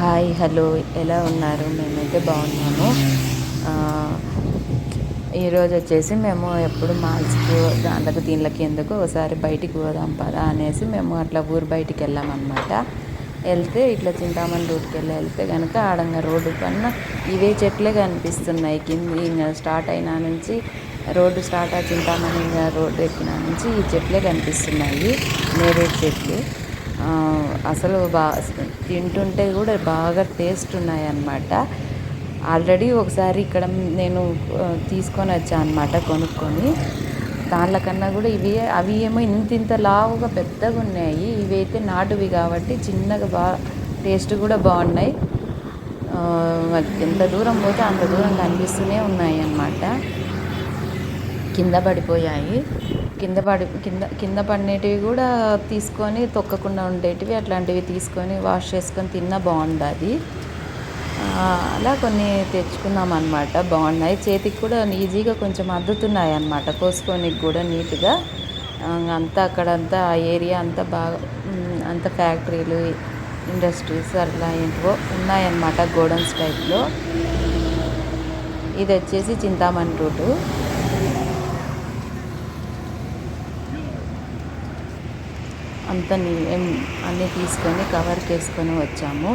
Hi hello ఎలా ఉన్నారు? మేమైతే బాగున్నాము. ఈరోజు వచ్చేసి మేము ఎప్పుడు మాల్స్కి దాంట్లోకి దీనిలోకి ఎందుకు ఒకసారి బయటికి పోదాం పదా అనేసి మేము అట్లా ఊరు బయటికి వెళ్ళామన్నమాట. వెళ్తే ఇట్లా చింతామణి రూట్కి వెళ్ళి వెళ్తే కనుక ఆడంగా రోడ్డు పైన ఇవే చెట్లే కనిపిస్తున్నాయి. కింద ఇంకా స్టార్ట్ అయినా నుంచి రోడ్డు స్టార్ట్ చింతామణి రోడ్డు ఎక్కిన నుంచి ఈ చెట్లే కనిపిస్తున్నాయి. నేరేడు చెట్లు. అసలు బా తింటుంటే కూడా బాగా టేస్ట్ ఉన్నాయన్నమాట. ఆల్రెడీ ఒకసారి ఇక్కడ నేను తీసుకొని వచ్చాను అనమాట కొనుక్కొని. దానికన్నా కూడా ఇవి అవి ఏమో ఇంత ఇంత లావుగా పెద్దగా ఉన్నాయి. ఇవి అయితే నాటువి కాబట్టి చిన్నగా బాగా టేస్ట్ కూడా బాగున్నాయి. ఎంత దూరం పోతే అంత దూరం కనిపిస్తూనే ఉన్నాయి అన్నమాట కింద పడిపోయాయి. కింద పడి కింద కింద పడినటివి కూడా తీసుకొని తొక్కకుండా ఉండేటివి అట్లాంటివి తీసుకొని వాష్ చేసుకొని తిన్నా బాగుంది అది. అలా కొన్ని తెచ్చుకున్నాం అనమాట బాగున్నాయి. చేతికి కూడా ఈజీగా కొంచెం అద్దుతున్నాయి అన్నమాట కోసుకోనికి కూడా నీట్గా. అంతా అక్కడంతా ఆ ఏరియా అంతా బాగా అంత ఫ్యాక్టరీలు ఇండస్ట్రీస్ అట్లా ఏంటివో ఉన్నాయన్నమాట గోడౌన్స్ టైప్లో. ఇది వచ్చేసి చింతామణి రూటు అంత అన్నీ తీసుకొని కవర్కి వేసుకొని వచ్చాము.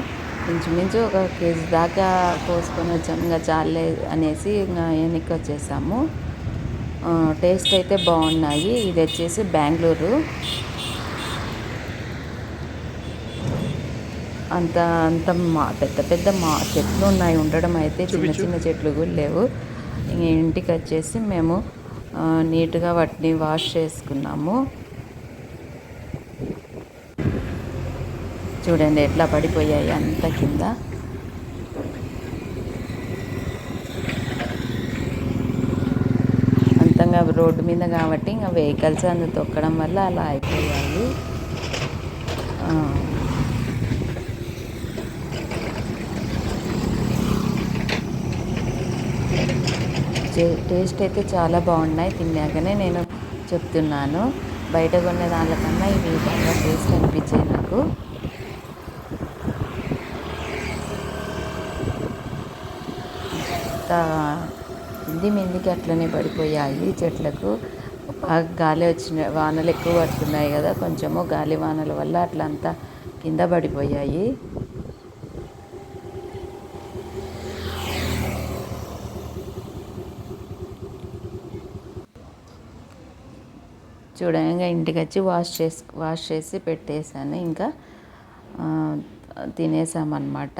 ఇంచుమించు ఒక కేజీ దాకా కోసుకొని వచ్చాము. ఇంకా చాలే అనేసి ఇంకా వెనక్కి వచ్చేసాము. టేస్ట్ అయితే బాగున్నాయి. ఇది వచ్చేసి బెంగళూరు. అంత అంత మా పెద్ద పెద్ద మా చెట్లు ఉన్నాయి. ఉండడం అయితే చిన్న చిన్న చెట్లు కూడా లేవు. ఇంక ఇంటికి వచ్చేసి మేము నీట్గా వాటిని వాష్ చేసుకున్నాము. చూడండి ఎట్లా పడిపోయాయి అంత కింద. అంతంగా రోడ్డు మీద కాబట్టి ఇంకా వెహికల్స్ అందు తొక్కడం వల్ల అలా అయిపోయాయి. టేస్ట్ అయితే చాలా బాగున్నాయి తిన్నాకనే నేను చెప్తున్నాను. బయట కొనే దానికన్నా ఇవి బాగా టేస్ట్ అంతా కింది మిందికి అట్లనే పడిపోయాయి చెట్లకు. గాలి వచ్చిన వానలు ఎక్కువ పడుతున్నాయి కదా కొంచెము గాలి వానల వల్ల అట్లా అంతా కింద పడిపోయాయి. చూడంగా ఇంటికి వచ్చి వాష్ చేసి వాష్ చేసి పెట్టేశాను. ఇంకా తినేసామన్నమాట.